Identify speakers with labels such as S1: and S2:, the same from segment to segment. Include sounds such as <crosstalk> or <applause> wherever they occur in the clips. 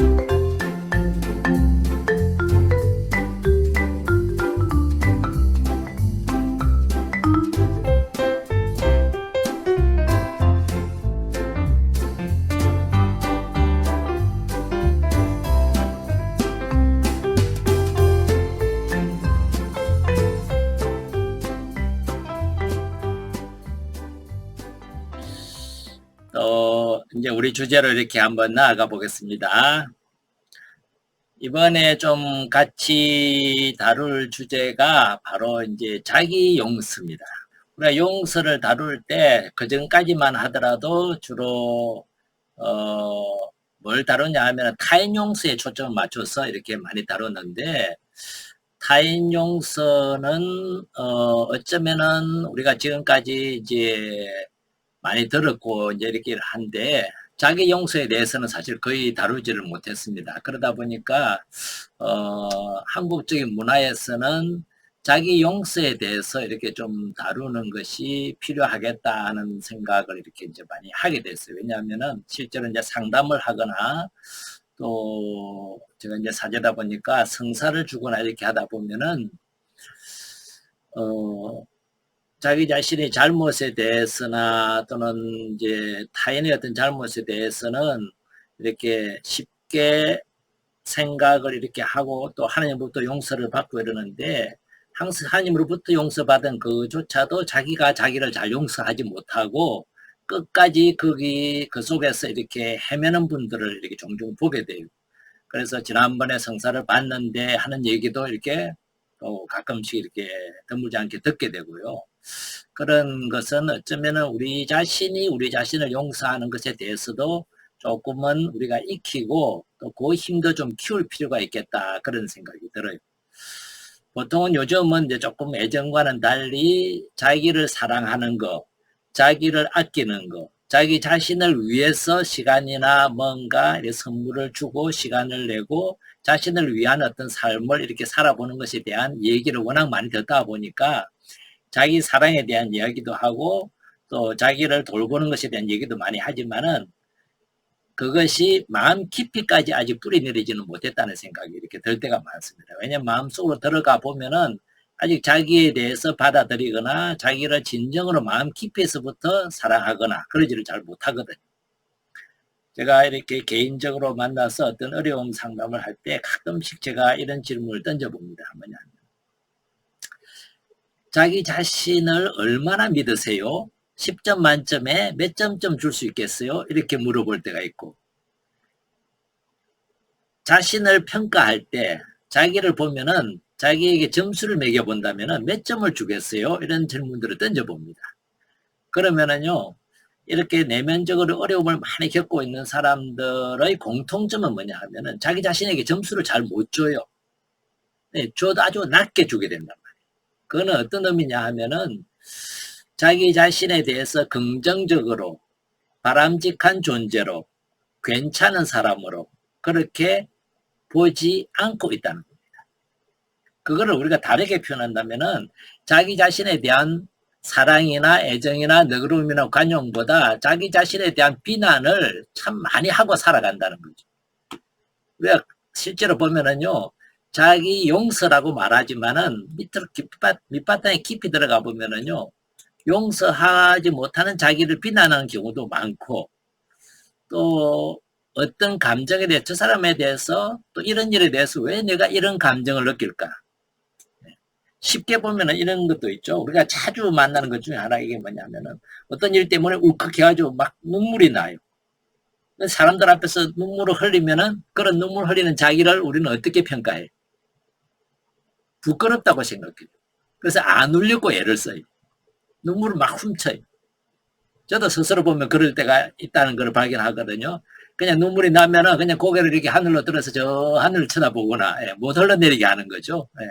S1: 또이 우리 주제로 이렇게 한번 나아가 보겠습니다. 이번에 좀 같이 다룰 주제가 바로 이제 자기 용서입니다. 우리가 용서를 다룰 때 그전까지만 하더라도 주로 어, 뭘 다루냐 하면 타인 용서에 초점을 맞춰서 이렇게 많이 다뤘는데 타인 용서는 어, 어쩌면은 우리가 지금까지 이제 많이 들었고 이제 이렇게 한데 자기 용서에 대해서는 사실 거의 다루지를 못했습니다. 그러다 보니까 어, 한국적인 문화에서는 자기 용서에 대해서 이렇게 좀 다루는 것이 필요하겠다 하는 생각을 이렇게 이제 많이 하게 됐어요. 왜냐하면은 실제로 이제 상담을 하거나 또 제가 이제 사제다 보니까 성사를 주거나 이렇게 하다 보면은 어, 자기 자신의 잘못에 대해서나 또는 이제 타인의 어떤 잘못에 대해서는 이렇게 쉽게 생각을 이렇게 하고 또 하나님으로부터 용서를 받고 이러는데 항상 하나님으로부터 용서받은 그조차도 자기가 자기를 잘 용서하지 못하고 끝까지 거기 그 속에서 이렇게 헤매는 분들을 이렇게 종종 보게 돼요. 그래서 지난번에 성사를 받는데 하는 얘기도 이렇게 또 가끔씩 이렇게 드물지 않게 듣게 되고요. 그런 것은 어쩌면은 우리 자신이 우리 자신을 용서하는 것에 대해서도 조금은 우리가 익히고 또 그 힘도 좀 키울 필요가 있겠다 그런 생각이 들어요. 보통은 요즘은 이제 조금 예전과는 달리 자기를 사랑하는 거, 자기를 아끼는 거, 자기 자신을 위해서 시간이나 뭔가 이렇게 선물을 주고 시간을 내고 자신을 위한 어떤 삶을 이렇게 살아보는 것에 대한 얘기를 워낙 많이 듣다 보니까 자기 사랑에 대한 이야기도 하고 또 자기를 돌보는 것에 대한 얘기도 많이 하지만은 그것이 마음 깊이까지 아직 뿌리 내리지는 못했다는 생각이 이렇게 들 때가 많습니다. 왜냐하면 마음속으로 들어가 보면은 아직 자기에 대해서 받아들이거나 자기를 진정으로 마음 깊이에서부터 사랑하거나 그러지를 잘 못하거든요. 제가 이렇게 개인적으로 만나서 어떤 어려움 상담을 할 때 가끔씩 제가 이런 질문을 던져봅니다. 뭐냐면 자기 자신을 얼마나 믿으세요? 10점 만점에 몇 점점 줄수 있겠어요? 이렇게 물어볼 때가 있고 자신을 평가할 때 자기를 보면은 자기에게 점수를 매겨본다면은 몇 점을 주겠어요? 이런 질문들을 던져봅니다. 그러면은요, 이렇게 내면적으로 어려움을 많이 겪고 있는 사람들의 공통점은 뭐냐 하면은 자기 자신에게 점수를 잘 못 줘요. 네, 줘도 아주 낮게 주게 말이에요. 그거는 어떤 의미냐 하면은 자기 자신에 대해서 긍정적으로 바람직한 존재로 괜찮은 사람으로 그렇게 보지 않고 있다는 겁니다. 그거를 우리가 다르게 표현한다면은 자기 자신에 대한 사랑이나 애정이나 너그러움이나 관용보다 자기 자신에 대한 비난을 참 많이 하고 살아간다는 거죠. 왜 실제로 보면은요, 자기 용서라고 말하지만은 밑으로 밑바, 밑바탕에 깊이 들어가 보면은요, 용서하지 못하는 자기를 비난하는 경우도 많고, 또 어떤 감정에 대해 저 사람에 대해서 또 이런 일에 대해서 왜 내가 이런 감정을 느낄까? 쉽게 보면은 이런 것도 있죠. 우리가 자주 만나는 것 중에 하나 이게 뭐냐면은 어떤 일 때문에 울컥해가지고 막 눈물이 나요. 사람들 앞에서 눈물을 흘리면은 그런 눈물 흘리는 자기를 우리는 어떻게 평가해? 부끄럽다고 생각해요. 그래서 안 울려고 애를 써요. 눈물을 막 훔쳐요. 저도 스스로 보면 그럴 때가 있다는 걸 발견하거든요. 그냥 눈물이 나면은 그냥 고개를 이렇게 하늘로 들어서 저 하늘을 쳐다보거나 예, 못 흘러내리게 하는 거죠. 예.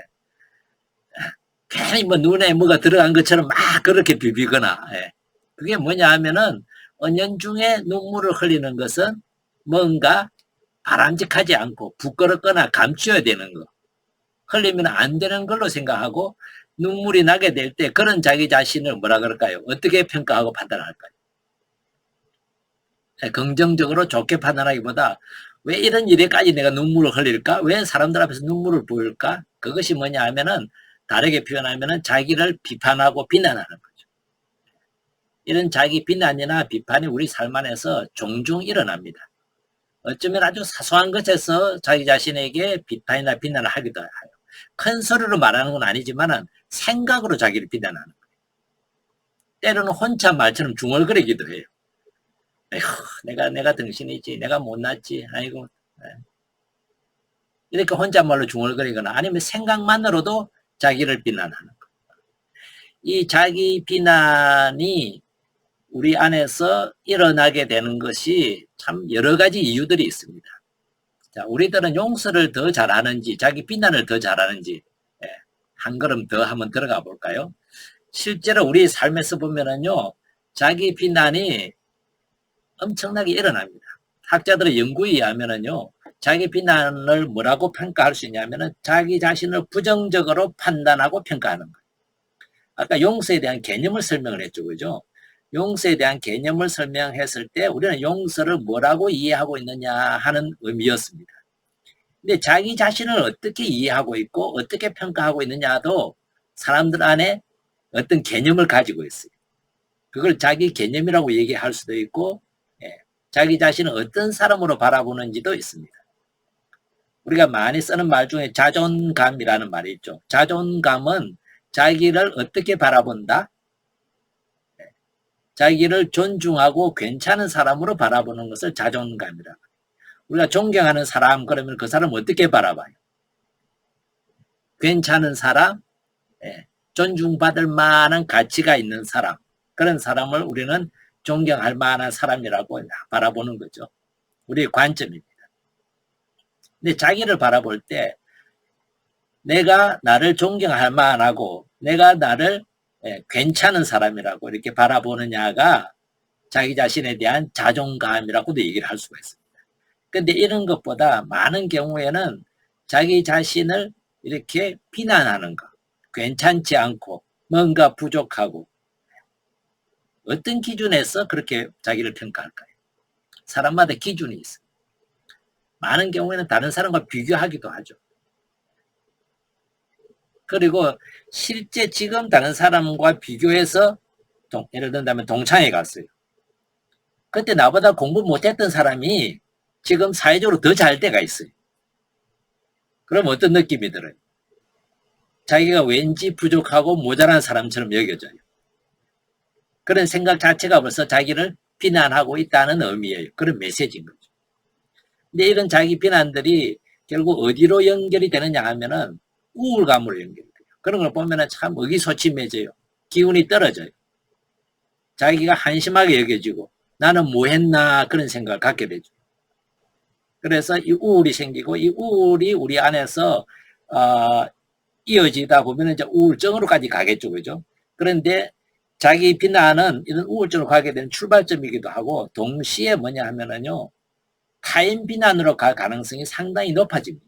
S1: 괜히 뭐 눈에 뭐가 들어간 것처럼 막 그렇게 비비거나 예. 그게 뭐냐 하면은 은연중에 눈물을 흘리는 것은 뭔가 바람직하지 않고 부끄럽거나 감추어야 되는 거 흘리면 안 되는 걸로 생각하고 눈물이 나게 될 때 그런 자기 자신을 뭐라 그럴까요? 어떻게 평가하고 판단할까요? 예, 긍정적으로 좋게 판단하기보다 왜 이런 일에까지 내가 눈물을 흘릴까? 왜 사람들 앞에서 눈물을 보일까? 그것이 뭐냐 하면은 다르게 표현하면은 자기를 비판하고 비난하는 거죠. 이런 자기 비난이나 비판이 우리 삶 안에서 종종 일어납니다. 어쩌면 아주 사소한 것에서 자기 자신에게 비판이나 비난을 하기도. 큰 소리로 말하는 건 아니지만은 생각으로 자기를 비난하는 거예요. 때로는 혼자 말처럼 중얼거리기도 해요. 에휴, 내가, 내가 등신이지. 내가 못났지. 아이고. 네. 이렇게 혼잣말로 중얼거리거나 아니면 생각만으로도 자기를 비난하는 거. 이 자기 비난이 우리 안에서 일어나게 되는 것이 참 여러 가지 이유들이 있습니다. 자, 우리들은 용서를 더 잘하는지, 자기 비난을 더 잘하는지, 예, 한 걸음 더 한번 들어가 볼까요? 실제로 우리 삶에서 보면은요, 자기 비난이 엄청나게 일어납니다. 학자들의 연구에 의하면은요, 자기 비난을 뭐라고 평가할 수 있냐면은 자기 자신을 부정적으로 판단하고 평가하는 거예요. 아까 용서에 대한 개념을 설명을 했죠. 그죠? 용서에 대한 개념을 설명했을 때 우리는 용서를 뭐라고 이해하고 있느냐 하는 의미였습니다. 근데 자기 자신을 어떻게 이해하고 있고 어떻게 평가하고 있느냐도 사람들 안에 어떤 개념을 가지고 있어요. 그걸 자기 개념이라고 얘기할 수도 있고 예, 자기 자신을 어떤 사람으로 바라보는지도 있습니다. 우리가 많이 쓰는 말 중에 자존감이라는 말이 있죠. 자존감은 자기를 어떻게 바라본다? 자기를 존중하고 괜찮은 사람으로 바라보는 것을 자존감이라. 우리가 존경하는 사람 그러면 그 사람 어떻게 바라봐요? 괜찮은 사람, 예, 존중받을 만한 가치가 있는 사람 그런 사람을 우리는 존경할 만한 사람이라고 바라보는 거죠. 우리의 관점입니다. 근데 자기를 바라볼 때 내가 나를 존경할 만하고 내가 나를 예, 괜찮은 사람이라고 이렇게 바라보느냐가 자기 자신에 대한 자존감이라고도 얘기를 할 수가 있습니다. 근데 이런 것보다 많은 경우에는 자기 자신을 이렇게 비난하는 것, 괜찮지 않고 뭔가 부족하고 어떤 기준에서 그렇게 자기를 평가할까요? 사람마다 기준이 있어요. 많은 경우에는 다른 사람과 비교하기도 하죠. 그리고 실제 지금 다른 사람과 비교해서 동, 예를 든다면 동창회 갔어요. 그때 나보다 공부 못했던 사람이 지금 사회적으로 더 잘 때가 있어요. 그럼 어떤 느낌이 들어요? 자기가 왠지 부족하고 모자란 사람처럼 여겨져요. 그런 생각 자체가 벌써 자기를 비난하고 있다는 의미예요. 그런 메시지인 거죠. 근데 이런 자기 비난들이 결국 어디로 연결이 되느냐 하면은 우울감으로 연결돼요. 그런 걸 보면 참 의기소침해져요. 기운이 떨어져요. 자기가 한심하게 여겨지고 나는 뭐 했나 그런 생각을 갖게 되죠. 그래서 이 우울이 생기고 이 우울이 우리 안에서 어, 이어지다 보면 이제 우울증으로까지 가겠죠. 그죠? 그런데 자기 비난은 이런 우울증으로 가게 되는 출발점이기도 하고 동시에 뭐냐 하면은요. 타인 비난으로 갈 가능성이 상당히 높아집니다.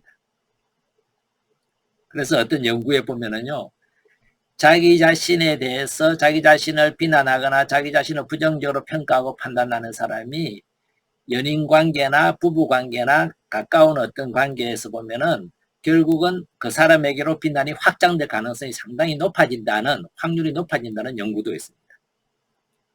S1: 그래서 어떤 연구에 보면은요. 자기 자신에 대해서 자기 자신을 비난하거나 자기 자신을 부정적으로 평가하고 판단하는 사람이 연인 관계나 부부 관계나 가까운 어떤 관계에서 보면은 결국은 그 사람에게로 비난이 확장될 가능성이 상당히 높아진다는 확률이 높아진다는 연구도 있습니다.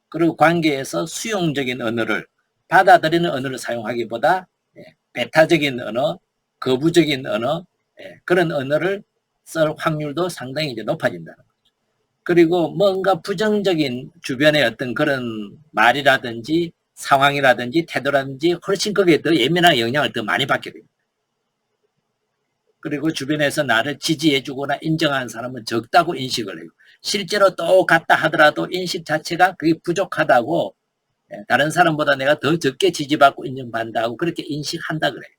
S1: 그리고 관계에서 수용적인 언어를 받아들이는 언어를 사용하기보다 예, 배타적인 언어, 거부적인 언어, 예, 그런 언어를 쓸 확률도 상당히 이제 높아진다는 거죠. 그리고 뭔가 부정적인 주변의 어떤 그런 말이라든지 상황이라든지 태도라든지 훨씬 거기에 더 예민한 영향을 더 많이 받게 됩니다. 그리고 주변에서 나를 지지해주거나 인정하는 사람은 적다고 인식을 해요. 실제로 똑같다 하더라도 인식 자체가 그게 부족하다고 예, 다른 사람보다 내가 더 적게 지지받고 인정받는다고 그렇게 인식한다 그래요.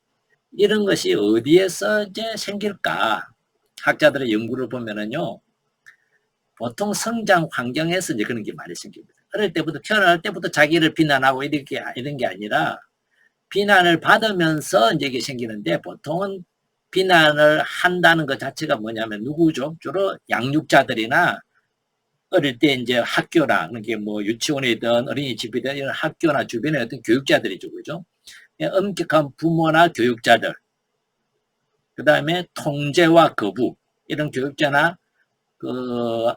S1: 이런 것이 어디에서 이제 생길까? 학자들의 연구를 보면은요, 보통 성장 환경에서 이제 그런 게 많이 생깁니다. 어릴 때부터, 태어날 때부터 자기를 비난하고 이렇게, 이런 게 아니라, 비난을 받으면서 이제 이게 생기는데, 보통은 비난을 한다는 것 자체가 뭐냐면 누구죠? 주로 양육자들이나 어릴 때 이제 학교나, 그게 뭐 유치원이든 어린이집이든 이런 학교나 주변의 어떤 교육자들이죠. 그죠? 엄격한 부모나 교육자들, 그 다음에 통제와 거부, 이런 교육자나 그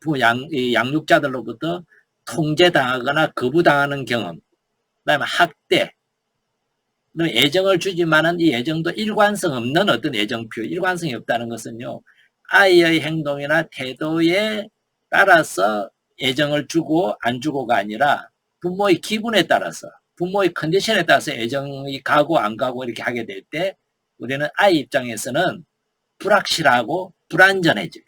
S1: 부모 양, 이 양육자들로부터 통제당하거나 거부당하는 경험, 그 다음에 학대, 애정을 주지만은 이 애정도 일관성 없는 어떤 애정 표, 일관성이 없다는 것은요, 아이의 행동이나 태도에 따라서 애정을 주고 안 주고가 아니라 부모의 기분에 따라서 부모의 컨디션에 따라서 애정이 가고 안 가고 이렇게 하게 될 때 우리는 아이 입장에서는 불확실하고 불안전해져.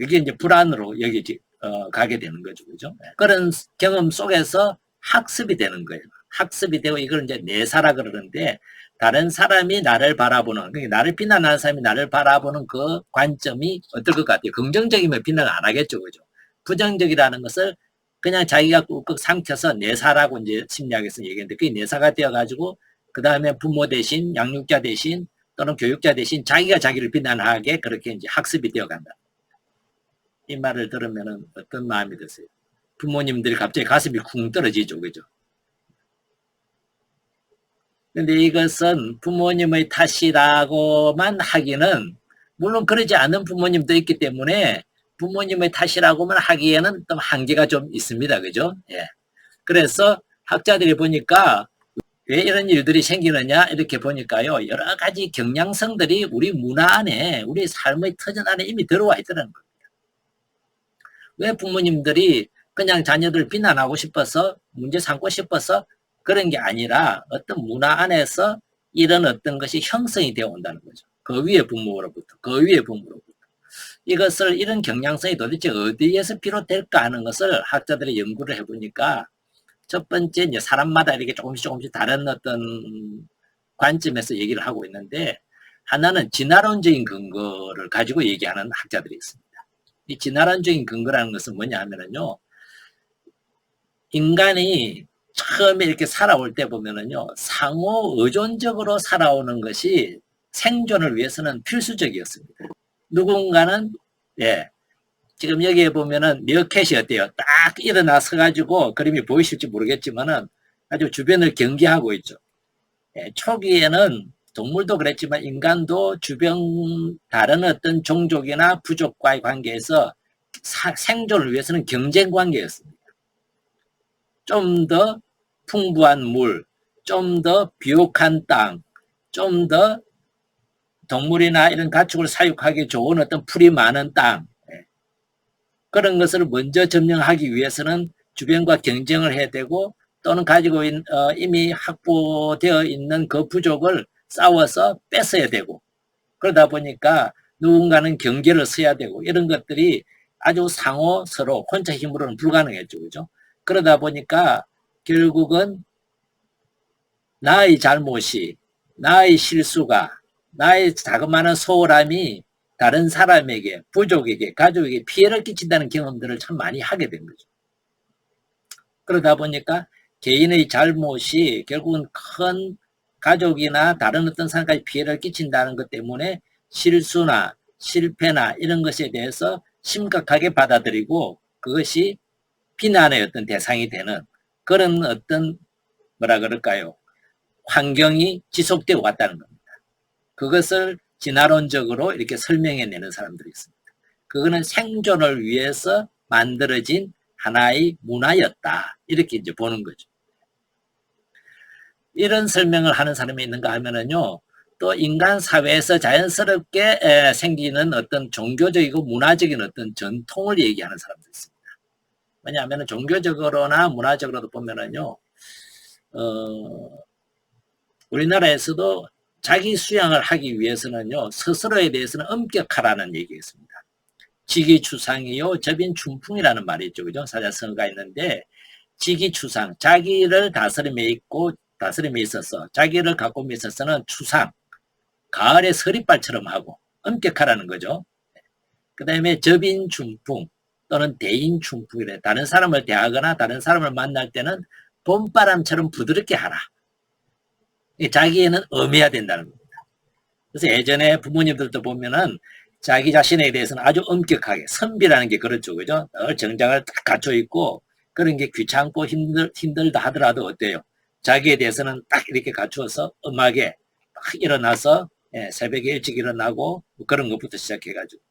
S1: 이게 이제 불안으로 여기 어, 가게 되는 거죠, 그죠? 그런 경험 속에서 학습이 되는 거예요. 학습이 되고 이걸 이제 내사라 그러는데 다른 사람이 나를 바라보는 그러니까 나를 비난하는 사람이 나를 바라보는 그 관점이 어떨 것 같아요? 긍정적이면 비난 안 하겠죠, 그죠? 부정적이라는 것을 그냥 자기가 꾹꾹 삼켜서 내사라고 이제 심리학에서 얘기했는데 그게 내사가 되어가지고 그 다음에 부모 대신 양육자 대신 또는 교육자 대신 자기가 자기를 비난하게 그렇게 이제 학습이 되어간다. 이 말을 들으면 어떤 마음이 드세요? 부모님들이 갑자기 가슴이 쿵 떨어지죠, 그죠? 근데 이것은 부모님의 탓이라고만 하기는 물론 그러지 않은 부모님도 있기 때문에 부모님의 탓이라고만 하기에는 좀 한계가 좀 있습니다. 그죠? 예. 그래서 학자들이 보니까 왜 이런 일들이 생기느냐 이렇게 보니까요. 여러 가지 경향성들이 우리 문화 안에 우리 삶의 터전 안에 이미 들어와 있다는 겁니다. 왜 부모님들이 그냥 자녀들 비난하고 싶어서 문제 삼고 싶어서 그런 게 아니라 어떤 문화 안에서 이런 어떤 것이 형성이 되어 온다는 거죠. 그 위에 부모로부터, 그 위에 부모로부터. 이것을 이런 경향성이 도대체 어디에서 비롯될까 하는 것을 학자들이 연구를 해보니까 첫 번째 이제 사람마다 이렇게 조금씩 조금씩 다른 어떤 관점에서 얘기를 하고 있는데 하나는 진화론적인 근거를 가지고 얘기하는 학자들이 있습니다. 이 진화론적인 근거라는 것은 뭐냐 하면은요. 인간이 처음에 이렇게 살아올 때 보면은요, 상호 의존적으로 살아오는 것이 생존을 위해서는 필수적이었습니다. 누군가는, 예, 지금 여기에 보면은 미어캣이 어때요? 딱 일어나 서 가지고 그림이 보이실지 모르겠지만은 아주 주변을 경계하고 있죠. 예, 초기에는 동물도 그랬지만 인간도 주변 다른 어떤 종족이나 부족과의 관계에서 사, 생존을 위해서는 경쟁 관계였습니다. 좀 더 풍부한 물, 좀 더 비옥한 땅, 좀 더 동물이나 이런 가축을 사육하기 좋은 어떤 풀이 많은 땅, 예. 그런 것을 먼저 점령하기 위해서는 주변과 경쟁을 해야 되고 또는 가지고 있, 어, 이미 확보되어 있는 그 부족을 싸워서 뺏어야 되고 그러다 보니까 누군가는 경계를 서야 되고 이런 것들이 아주 상호 서로 혼자 힘으로는 불가능했죠. 그죠? 그러다 보니까 결국은 나의 잘못이, 나의 실수가, 나의 자그마한 소홀함이 다른 사람에게, 부족에게, 가족에게 피해를 끼친다는 경험들을 참 많이 하게 된 거죠. 그러다 보니까 개인의 잘못이 결국은 큰 가족이나 다른 어떤 사람까지 피해를 끼친다는 것 때문에 실수나 실패나 이런 것에 대해서 심각하게 받아들이고 그것이 비난의 어떤 대상이 되는 그런 어떤 뭐라 그럴까요? 환경이 지속되어 왔다는 겁니다. 그것을 진화론적으로 이렇게 설명해내는 사람들이 있습니다. 그거는 생존을 위해서 만들어진 하나의 문화였다. 이렇게 이제 보는 거죠. 이런 설명을 하는 사람이 있는가 하면은요, 또 인간 사회에서 자연스럽게 생기는 어떤 종교적이고 문화적인 어떤 전통을 얘기하는 사람도 있습니다. 왜냐하면 종교적으로나 문화적으로도 보면은요, 어, 우리나라에서도 자기 수양을 하기 위해서는요, 스스로에 대해서는 엄격하라는 얘기가 있습니다. 지기추상이요, 저빈춘풍이라는 말이 있죠. 그죠? 사자성어가 있는데, 지기추상, 자기를 다스림에 있고, 다스림에 있어서, 자기를 갖고 있어서는 추상, 가을의 서리발처럼 하고, 엄격하라는 거죠. 그 다음에 저빈춘풍, 또는 대인 충풍이래. 다른 사람을 대하거나 다른 사람을 만날 때는 봄바람처럼 부드럽게 하라. 자기에는 엄해야 된다는 겁니다. 그래서 예전에 부모님들도 보면은 자기 자신에 대해서는 아주 엄격하게 선비라는 게 그렇죠. 그죠? 늘 정장을 딱 갖춰 있고 그런 게 귀찮고 힘들, 힘들다 하더라도 어때요? 자기에 대해서는 딱 이렇게 갖추어서 음악에 딱 일어나서 예, 새벽에 일찍 일어나고 뭐 그런 것부터 시작해가지고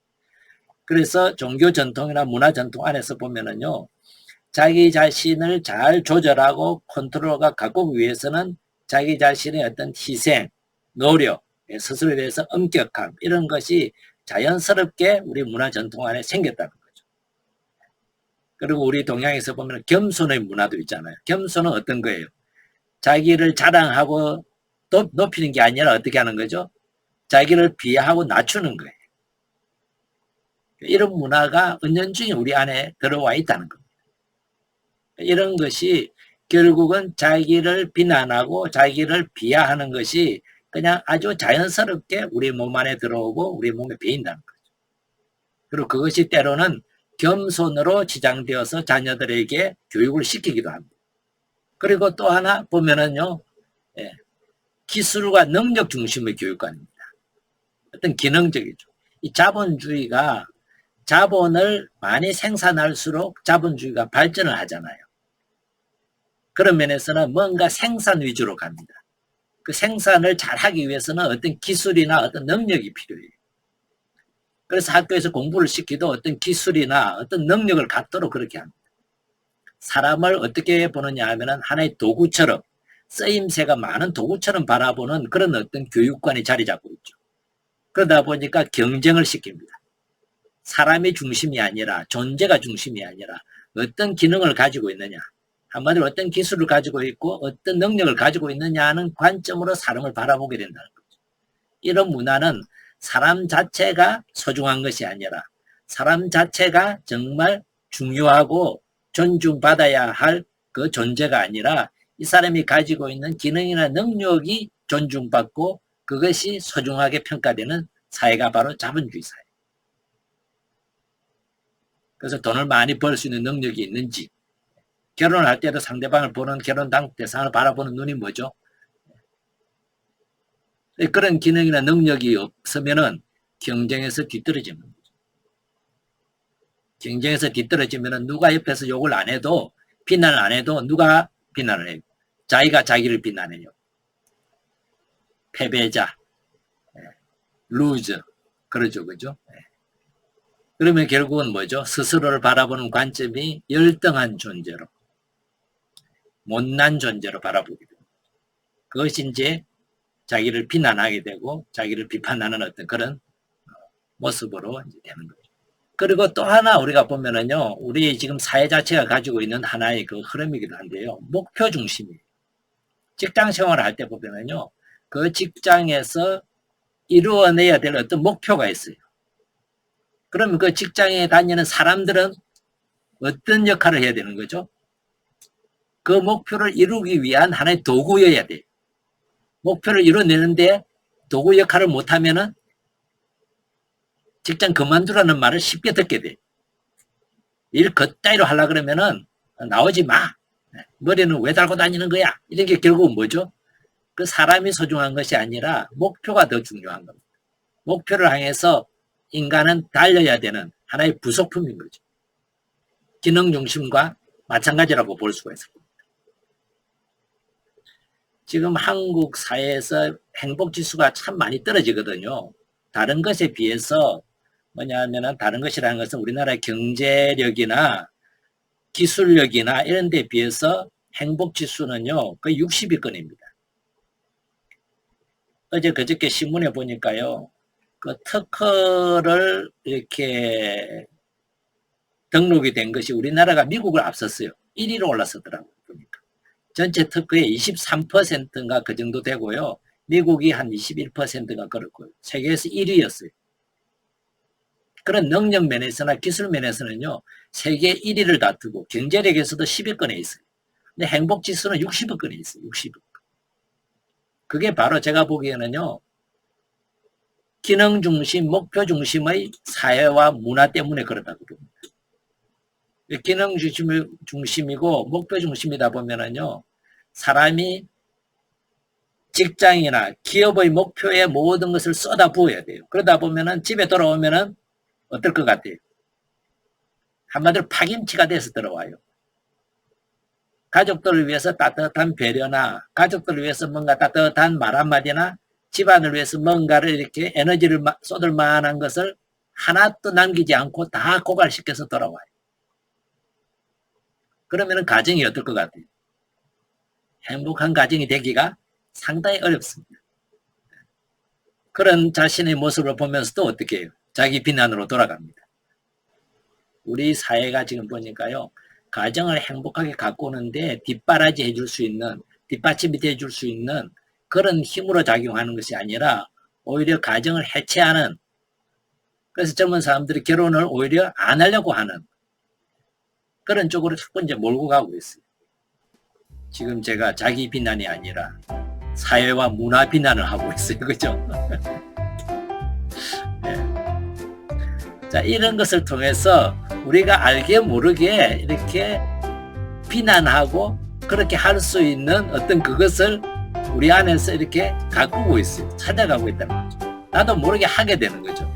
S1: 그래서 종교 전통이나 문화 전통 안에서 보면은요 자기 자신을 잘 조절하고 컨트롤가 갖고 위해서는 자기 자신의 어떤 희생, 노력, 예, 스스로에 대해서 엄격함 이런 것이 자연스럽게 우리 문화 전통 안에 생겼다는 거죠. 그리고 우리 동양에서 보면 겸손의 문화도 있잖아요. 겸손은 어떤 거예요? 자기를 자랑하고 또 높이는 게 아니라 어떻게 하는 거죠? 자기를 비하하고 낮추는 거예요. 이런 문화가 은연중에 우리 안에 들어와 있다는 겁니다. 이런 것이 결국은 자기를 비난하고 자기를 비하하는 것이 그냥 아주 자연스럽게 우리 몸 안에 들어오고 우리 몸에 배인다는 거죠. 그리고 그것이 때로는 겸손으로 지장되어서 자녀들에게 교육을 시키기도 합니다. 그리고 또 하나 보면은요, 예, 기술과 능력 중심의 교육관입니다. 어떤 기능적이죠. 이 자본주의가 자본을 많이 생산할수록 자본주의가 발전을 하잖아요. 그런 면에서는 뭔가 생산 위주로 갑니다. 그 생산을 잘 하기 위해서는 어떤 기술이나 어떤 능력이 필요해요. 그래서 학교에서 공부를 시키도 어떤 기술이나 어떤 능력을 갖도록 그렇게 합니다. 사람을 어떻게 보느냐 하면은 하나의 도구처럼 쓰임새가 많은 도구처럼 바라보는 그런 어떤 교육관이 자리 잡고 있죠. 그러다 보니까 경쟁을 시킵니다. 사람이 중심이 아니라 존재가 중심이 아니라 어떤 기능을 가지고 있느냐 한마디로 어떤 기술을 가지고 있고 어떤 능력을 가지고 있느냐는 관점으로 사람을 바라보게 된다는 거죠. 이런 문화는 사람 자체가 소중한 것이 아니라 사람 자체가 정말 중요하고 존중받아야 할 그 존재가 아니라 이 사람이 가지고 있는 기능이나 능력이 존중받고 그것이 소중하게 평가되는 사회가 바로 자본주의 사회. 그래서 돈을 많이 벌 수 있는 능력이 있는지 결혼을 할 때도 상대방을 보는 결혼당 대상을 바라보는 눈이 뭐죠? 그런 기능이나 능력이 없으면은 경쟁에서 거죠. 경쟁에서 뒤떨어지면은 누가 옆에서 욕을 안 해도 비난을 안 해도 누가 비난을 해요. 자기가 자기를 비난해요. 패배자, 루즈, 그러죠, 그죠? 그러면 결국은 뭐죠? 스스로를 바라보는 관점이 열등한 존재로 못난 존재로 바라보게 됩니다. 그것이 이제 자기를 비난하게 되고 자기를 비판하는 어떤 그런 어, 모습으로 이제 되는 거죠. 그리고 또 하나 우리가 보면은요, 우리 지금 사회 자체가 가지고 있는 하나의 그 흐름이기도 한데요, 목표 중심이 직장 생활을 할 때 보면은요, 그 직장에서 이루어내야 될 어떤 목표가 있어요. 그러면 그 직장에 다니는 사람들은 어떤 역할을 해야 되는 거죠? 그 목표를 이루기 위한 하나의 도구여야 돼. 목표를 이뤄내는데 도구 역할을 못하면은 직장 그만두라는 말을 쉽게 듣게 돼. 일 겉다이로 하려 그러면은 나오지 마. 머리는 왜 달고 다니는 거야? 이런 게 결국은 뭐죠? 그 사람이 소중한 것이 아니라 목표가 더 중요한 겁니다. 목표를 향해서 인간은 달려야 되는 하나의 부속품인 거죠. 기능 중심과 마찬가지라고 볼 수가 있습니다. 지금 한국 사회에서 행복 지수가 참 많이 떨어지거든요. 다른 것에 비해서 뭐냐면은 다른 것이라는 것은 우리나라의 경제력이나 기술력이나 이런 데 비해서 행복 지수는요. 거의 60위권입니다. 어제 그저께 신문에 보니까요. 그 특허를 이렇게 등록이 된 것이 우리나라가 미국을 앞섰어요. 1위로 올랐었더라고요. 전체 특허의 23%인가 그 정도 되고요. 미국이 한 21%가 그렇고요. 세계에서 1위였어요. 그런 능력 면에서나 기술 면에서는요. 세계 1위를 다투고 경제력에서도 10위권에 있어요. 근데 행복지수는 60위권에 있어요. 60위권. 그게 바로 제가 보기에는요. 기능 중심, 목표 중심의 사회와 문화 때문에 그렇다고 봅니다. 기능 중심이고 목표 중심이다 보면은요, 사람이 직장이나 기업의 목표에 모든 것을 쏟아 부어야 돼요. 그러다 보면은 집에 돌아오면은 어떨 것 같아요? 한마디로 파김치가 돼서 들어와요. 가족들을 위해서 따뜻한 배려나 가족들을 위해서 뭔가 따뜻한 말 한마디나 집안을 위해서 뭔가를 이렇게 에너지를 마- 쏟을 만한 것을 하나도 남기지 않고 다 고갈시켜서 돌아와요. 그러면은 가정이 어떨 것 같아요? 행복한 가정이 되기가 상당히 어렵습니다. 그런 자신의 모습을 보면서도 어떻게 해요? 자기 비난으로 돌아갑니다. 우리 사회가 지금 보니까요, 가정을 행복하게 가꾸는데 뒷바라지 해줄 수 있는, 뒷받침이 돼줄 수 있는 그런 힘으로 작용하는 것이 아니라 오히려 가정을 해체하는, 그래서 젊은 사람들이 결혼을 오히려 안 하려고 하는 그런 쪽으로 자꾸 이제 몰고 가고 있어요. 지금 제가 자기 비난이 아니라 사회와 문화 비난을 하고 있어요. <laughs> 그죠? <laughs> 네. 자, 이런 것을 통해서 우리가 알게 모르게 이렇게 비난하고 그렇게 할 수 있는 어떤 그것을 우리 안에서 이렇게 가꾸고 있어요. 찾아가고 있다는 거죠. 나도 모르게 하게 되는 거죠.